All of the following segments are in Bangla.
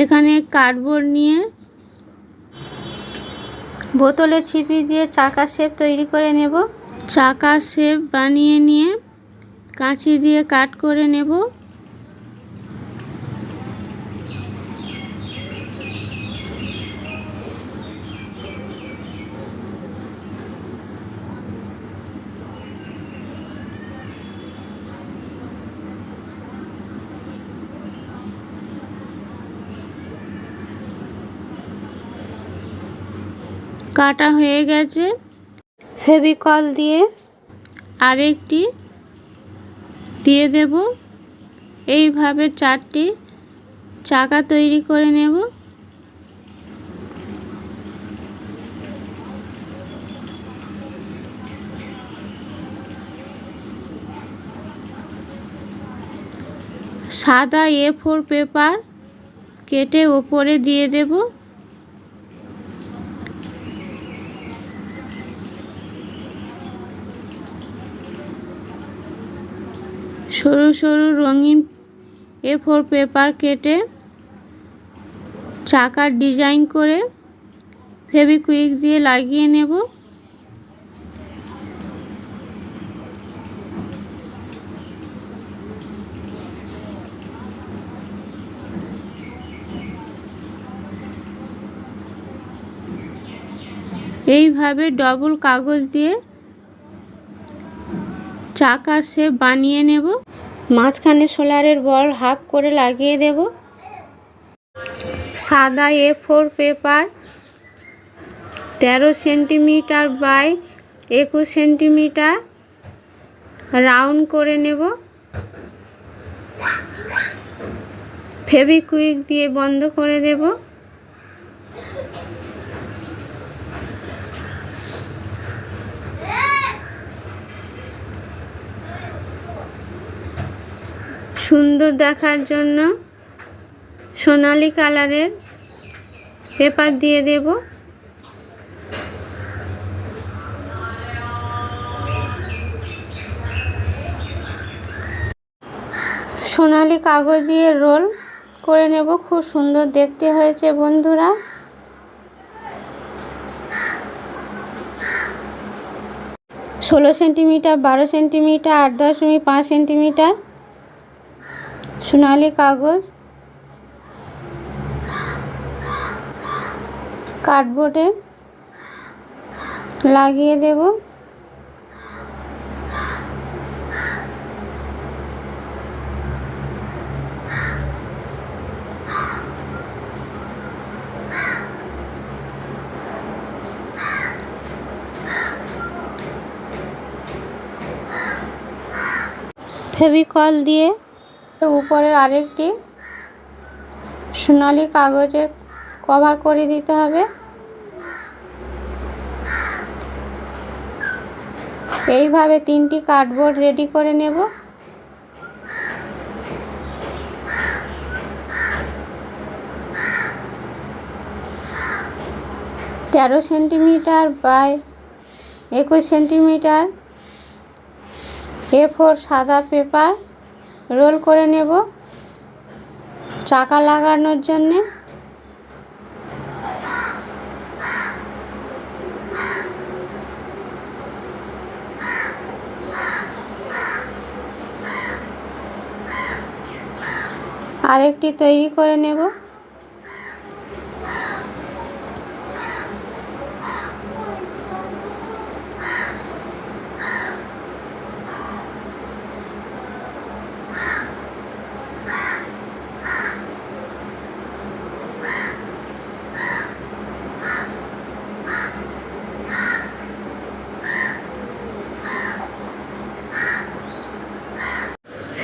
এখানে কার্ডবোর্ড নিয়ে বোতলে ছিপি দিয়ে চাকা শেপ তৈরি করে নেব। চাকা শেপ বানিয়ে নিয়ে কাঁচি দিয়ে কাট করে নেব। কাটা হয়ে গেছে। ফেভিকল দিয়ে আরেকটি দিয়ে দেব। এইভাবে চারটি চাকা তৈরি করে নেব। সাদা এ ফোর পেপার কেটে ওপরে দিয়ে দেবো। সরু সরু রঙিন এ ফোর পেপার কেটে চাকার ডিজাইন করে ফেবিকুইক দিয়ে লাগিয়ে নেব। এইভাবে ডবল কাগজ দিয়ে চাকার শেপ বানিয়ে নেব। মাঝখানে সোলারের বল হাফ করে লাগিয়ে দেব। সাদা এ ফোর পেপার তেরো সেন্টিমিটার বাই একুশ সেন্টিমিটার রাউন্ড করে নেব। ফেবিকুইক দিয়ে বন্ধ করে দেবো। সুন্দর দেখার জন্য সোনালি কালারের পেপার দিয়ে দেব। সোনালি কাগজ দিয়ে রোল করে নেব, খুব সুন্দর দেখতে হয়েছে বন্ধুরা। ষোলো সেন্টিমিটার, বারো সেন্টিমিটার, আট দশমিক পাঁচ সেন্টিমিটার। সোনালি কাগজ কার্ডবোর্ডে লাগিয়ে দেব। ফেভিকল দিয়ে উপরে আরেকটি সোনালি কাগজের কভার করে দিতে হবে। এইভাবে তিনটি কার্ডবোর্ড রেডি করে নেব। তেরো সেন্টিমিটার বাই একুশ সেন্টিমিটার এ ফোর সাদা পেপার রোল করে নেব। চাকা লাগানোর জন্যে। আরেকটি তৈরি করে নেব।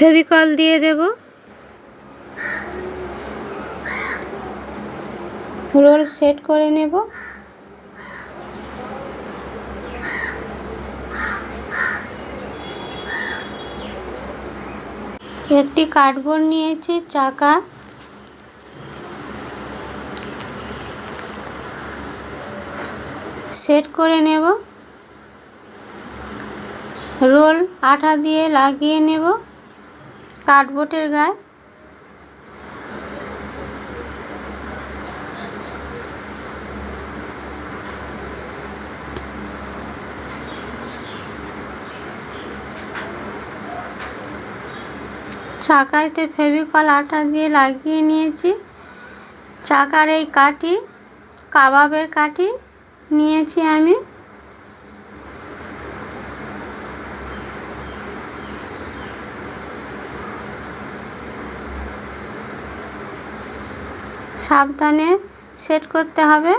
ফেভিকল দিয়ে দেব। রোল সেট করে নেব। একটি কার্ডবোর্ড নিয়েছি, চাকা। সেট করে নেব। রোল আঠা দিয়ে লাগিয়ে নেব। কাঠবোটের গায়ে। চাকাইতে ফেভিকল আটা দিয়ে লাগিয়ে নিয়েছি। চাকার এই কাঠি, কাবাবের কাঠি নিয়েছি আমি। সাবধানে সেট করতে হবে।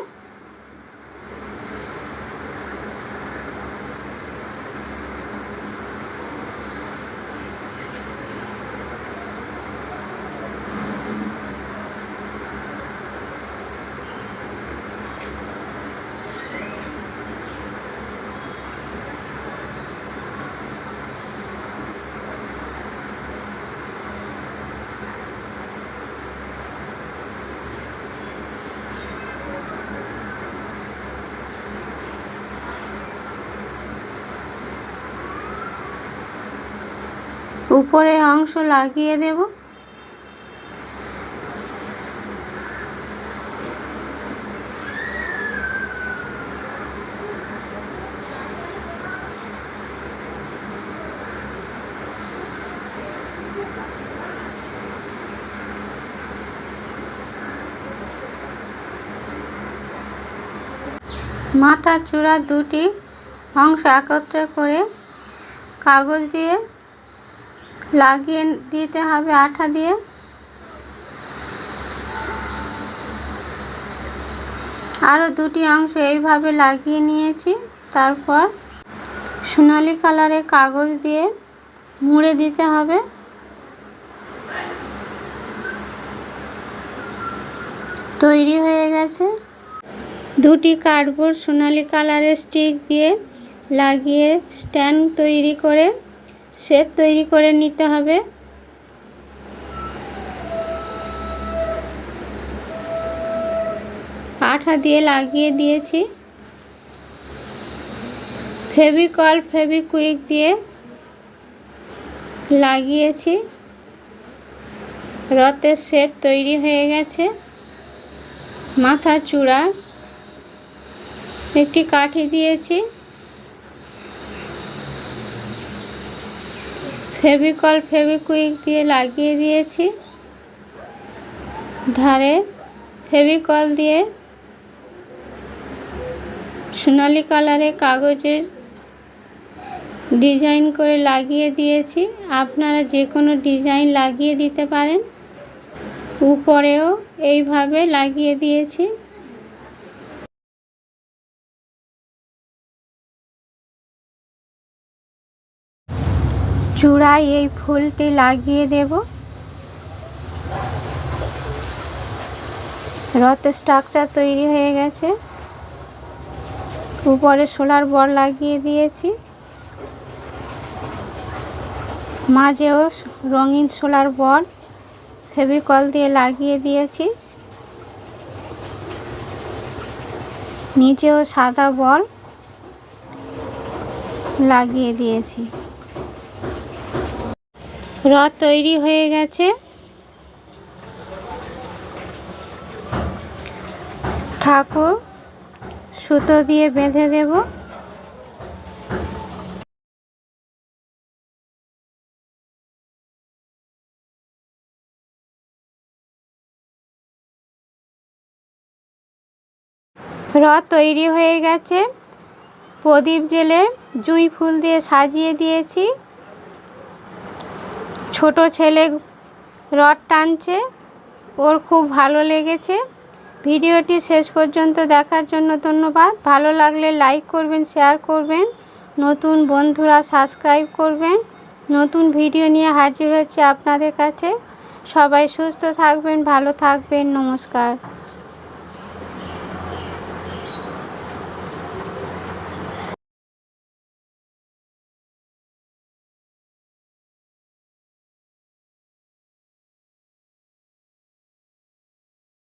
উপরে অংশ লাগিয়ে দেব। মাথার চূড়া দুটি অংশ একত্রে করে কাগজ দিয়ে লাগিয়ে দিতে হবে আঠা দিয়ে। আরও দুটি অংশ এইভাবে লাগিয়ে নিয়েছি। তারপর সোনালি কালারের কাগজ দিয়ে মুড়ে দিতে হবে। তৈরি হয়ে গেছে। দুটি কার্ডবোর্ড সোনালি কালারের স্টিক দিয়ে লাগিয়ে স্ট্যান্ড তৈরি করে সেট তৈরি করে নিতে হবে। আঠা দিয়ে লাগিয়ে দিয়েছি। ফেভিকল, ফেভিকুইক দিয়ে লাগিয়েছি। রথের সেট তৈরি হয়ে গেছে। মাথা চূড়া একটি কাঠি দিয়েছি। ফেভিকল ফেভিকুইক দিয়ে লাগিয়ে দিয়েছি। ধারে ফেভিকল দিয়ে সোনালি কালারের কাগজের ডিজাইন করে লাগিয়ে দিয়েছি। আপনারা যে কোনো ডিজাইন লাগিয়ে দিতে পারেন। উপরেও এইভাবে লাগিয়ে দিয়েছি। চূড়ায় এই ফুলটি লাগিয়ে দেব। রথের স্ট্রাকচার তৈরি হয়ে গেছে। উপরে সোলার বল লাগিয়ে দিয়েছি। মাঝেও রঙিন সোলার বল ফেভিকল দিয়ে লাগিয়ে দিয়েছি। নিচেও সাদা বল লাগিয়ে দিয়েছি। রথ তৈরি হয়ে গেছে। ঠাকুর সুতো দিয়ে বেঁধে দেব। রথ তৈরি হয়ে গেছে। প্রদীপ জেলে জুঁই ফুল দিয়ে সাজিয়ে দিয়েছি। ছোট ছেলে রড টানছে, ওর খুব ভালো লেগেছে। ভিডিওটি শেষ পর্যন্ত দেখার জন্য ধন্যবাদ। ভালো লাগলে লাইক করবেন, শেয়ার করবেন। নতুন বন্ধুরা সাবস্ক্রাইব করবেন। নতুন ভিডিও নিয়ে হাজির হচ্ছে আপনাদের কাছে। সবাই সুস্থ থাকবেন, ভালো থাকবেন। নমস্কার।